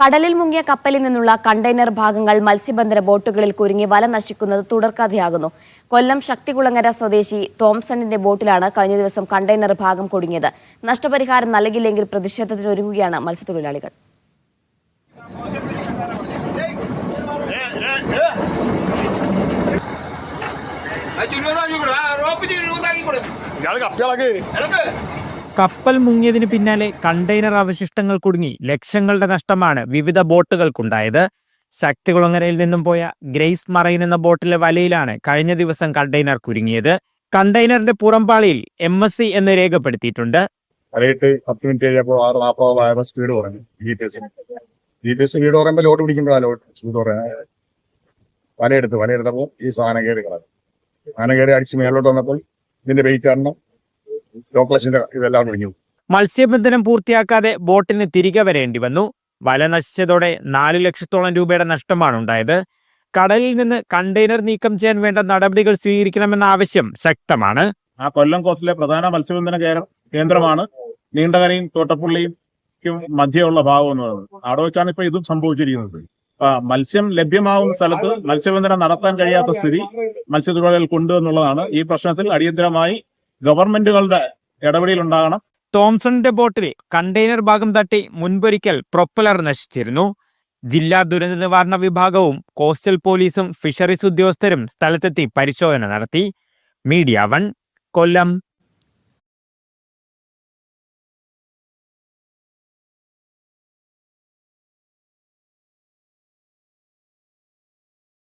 കടലിൽ മുങ്ങിയ കപ്പലിൽ നിന്നുള്ള കണ്ടെയ്നർ ഭാഗങ്ങൾ മത്സ്യബന്ധന ബോട്ടുകളിൽ കുരുങ്ങി വല നശിക്കുന്നത് തുടർക്കഥയാകുന്നു. കൊല്ലം ശക്തികുളങ്ങര സ്വദേശി തോംസണിന്റെ ബോട്ടിലാണ് കഴിഞ്ഞ ദിവസം കണ്ടെയ്നർ ഭാഗം കുടുങ്ങിയത്. നഷ്ടപരിഹാരം നൽകില്ലെങ്കിൽ പ്രതിഷേധത്തിനൊരുങ്ങുകയാണ് മത്സ്യത്തൊഴിലാളികൾ. ഇയാൾ കപ്പിളക്ക് കപ്പൽ മുങ്ങിയതിന് പിന്നാലെ കണ്ടെയ്നർ അവശിഷ്ടങ്ങൾ കുടുങ്ങി. ലക്ഷങ്ങളുടെ നഷ്ടമാണ് വിവിധ ബോട്ടുകൾക്കുണ്ടായത്. ശക്തികുളങ്ങരയിൽ നിന്നും പോയ ഗ്രേസ് മറൈൻ എന്ന ബോട്ടിലെ വലയിലാണ് കഴിഞ്ഞ ദിവസം കണ്ടെയ്നർ കുരുങ്ങിയത്. കണ്ടെയ്നറിന്റെ പുറംപാളിയിൽ എം എസ് സി എന്ന് രേഖപ്പെടുത്തിയിട്ടുണ്ട് സ്പീഡ് കുറഞ്ഞു. വലയെടുത്ത്. വലയെടുത്തപ്പോൾ ഈ സാധനം കയറി കളഞ്ഞു. സാധനം കയറി അടിച്ച് മേലോട്ട് വന്നപ്പോൾ ഇതിന്റെ വെയിറ്റ് കാരണം ലോക്ലസിന്റെ ഇതെല്ലാം ഒഴിഞ്ഞു മത്സ്യബന്ധനം പൂർത്തിയാക്കാതെ ബോട്ടിന് തിരികെ വരേണ്ടി വന്നു. വല നശിച്ചതോടെ നാലു ലക്ഷത്തോളം രൂപയുടെ നഷ്ടമാണ് ഉണ്ടായത്. കടലിൽ നിന്ന് കണ്ടെയ്നർ നീക്കം ചെയ്യാൻ വേണ്ട നടപടികൾ സ്വീകരിക്കണമെന്ന ആവശ്യം ശക്തമാണ്. ആ കൊല്ലം കോസ്റ്റിലെ പ്രധാന മത്സ്യബന്ധന കേന്ദ്രമാണ്. നീണ്ടകരയും തോട്ടപ്പുള്ളിയും മധ്യമുള്ള ഭാഗം എന്ന് പറയുന്നത്. അവിടെ വെച്ചാണ് ഇപ്പൊ ഇതും സംഭവിച്ചിരിക്കുന്നത്. മത്സ്യം ലഭ്യമാവുന്ന സ്ഥലത്ത് മത്സ്യബന്ധനം നടത്താൻ കഴിയാത്ത സ്ഥിതി മത്സ്യത്തൊഴിലാളികൾക്കുണ്ട് എന്നുള്ളതാണ് ഈ പ്രശ്നത്തിൽ അടിയന്തരമായി ഗവൺമെന്റുകളുടെ ഇടപെടൽ ഉണ്ടാകണം തോംസണിന്റെ ബോട്ടിൽ കണ്ടെയ്നർ ഭാഗം തട്ടി മുൻപൊരിക്കൽ പ്രൊപ്പലർ നശിച്ചിരുന്നു. ജില്ലാ ദുരന്ത നിവാരണ വിഭാഗവും കോസ്റ്റൽ പോലീസും ഫിഷറീസ് ഉദ്യോഗസ്ഥരും സ്ഥലത്തെത്തി പരിശോധന നടത്തി. Media one Kollam.